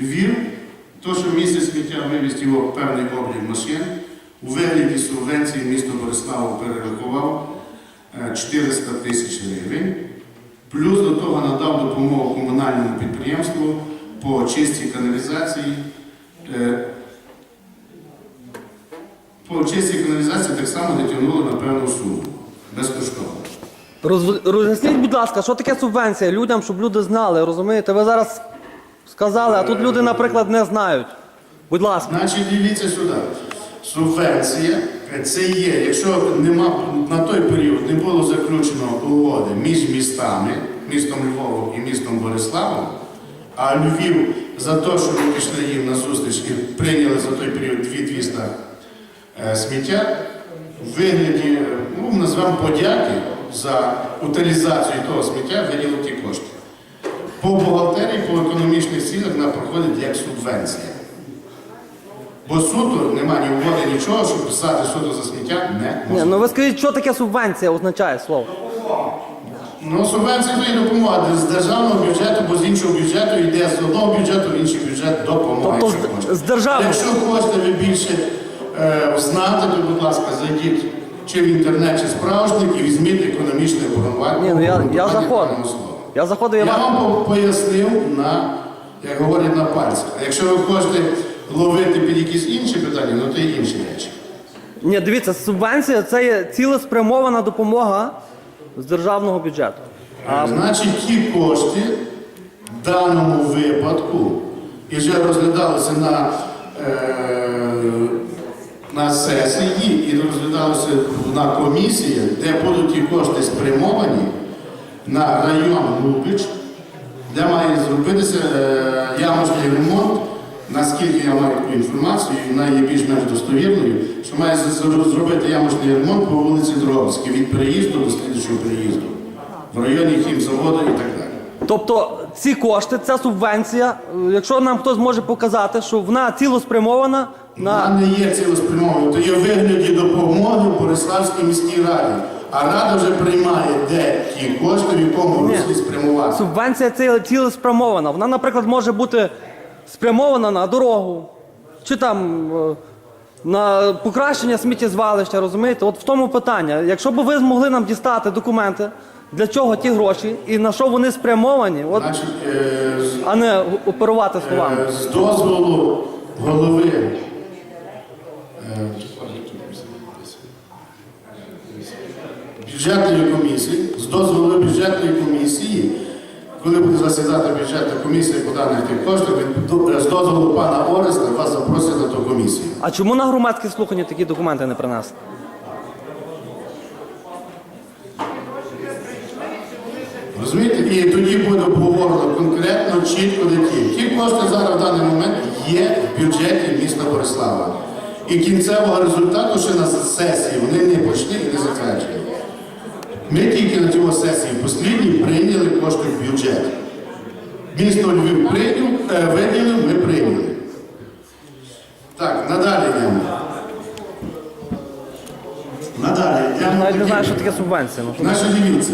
Львів, то, що місце сміття вивезти його певний облік машин, у вигляді субвенції місто Бориславу перерахував е, 400 тисяч гривень. Плюс до того надав допомогу комунальному підприємству по очистці каналізації. Е, По очистці каналізації так само дотягнули на певну суму. Безкоштовно. Роз- Роз'ясніть, будь ласка, що таке субвенція людям, щоб люди знали, розумієте? Ви зараз сказали, а тут люди, наприклад, не знають. Будь ласка. Значить, дивіться сюди. Субвенція це є, якщо нема на той період не було заключено угоди між містами, містом Львовом і містом Бориславом, а Львів за те, що ми пішли їм на зустріч і прийняли за той період 2200 е, сміття, в вигляді, ну, назвемо подяки за утилізацію того сміття виділив ті кошти. По бухгалтерії, по економічних цілях вона проходить як субвенція. Бо суду немає ні угоди, нічого, щоб писати суду за сміття не Ні, можна. ну ви скажіть, що таке субвенція означає слово? Ну, субвенція то є допомога з державного бюджету, бо з іншого бюджету йде з одного бюджету в інший бюджет допомога. Тобто якщо з- хочете. з державного. Якщо хочете ви більше е, знати, то, будь ласка, зайдіть чи в інтернет, чи справжник і візьміть економічне обґрунтування. Ні, ну я, я обґрунтування даного слова. Я заходив, я Я вам. вам пояснив на, як говорять, на пальцях. А якщо ви хочете ловити під якісь інші питання, ну то є інші речі. Ні, дивіться, субвенція це є цілеспрямована допомога з державного бюджету. А, Значить, ті кошти в даному випадку і вже розглядалися на, е, на сесії і розглядалися на комісії, де будуть ті кошти спрямовані на район Лубич, де має зробитися е, ямочний ремонт. Наскільки я маю таку інформацію, і вона є більш-менш достовірною, що має зробити ямочний ремонт по вулиці Дроговській від переїзду до слідчого переїзду в районі хімзаводу і так далі. Тобто ці кошти, ця субвенція, е, якщо нам хтось може показати, що вона цілеспрямована Вона не є цілеспрямованою, то є вигляді допомоги Бориславській міській раді. А рада вже приймає, де ті кошти, в якому руслі спрямувати. Субвенція ці- цілеспрямована. Вона, наприклад, може бути спрямована на дорогу, чи там е, на покращення сміттєзвалища, розумієте? От в тому питання. Якщо б ви змогли нам дістати документи, для чого ті гроші і на що вони спрямовані, от, Значить, е, з- а не оперувати словами. Е, З дозволу голови. е, Бюджетної комісії, з дозволу бюджетної комісії, коли буде засідати бюджетна комісія по даних тих коштах, від- з дозволу пана Ореста вас запросять на ту комісію. А чому на громадські слухання такі документи не принесли? Розумієте? І тоді буде обговорено конкретно, чітко де ті. Ті кошти зараз в даний момент є в бюджеті міста Борислава. І кінцевого результату ще на сесії вони не почли і не затверджені. Ми тільки на цій сесії послідній прийняли кошти в бюджет. Місто Львів прийняв, е, виділив, ми прийняли. Так, надалі йдемо. Надалі йдемо. Навіть не знаю, що таке субвенція. що дивіться.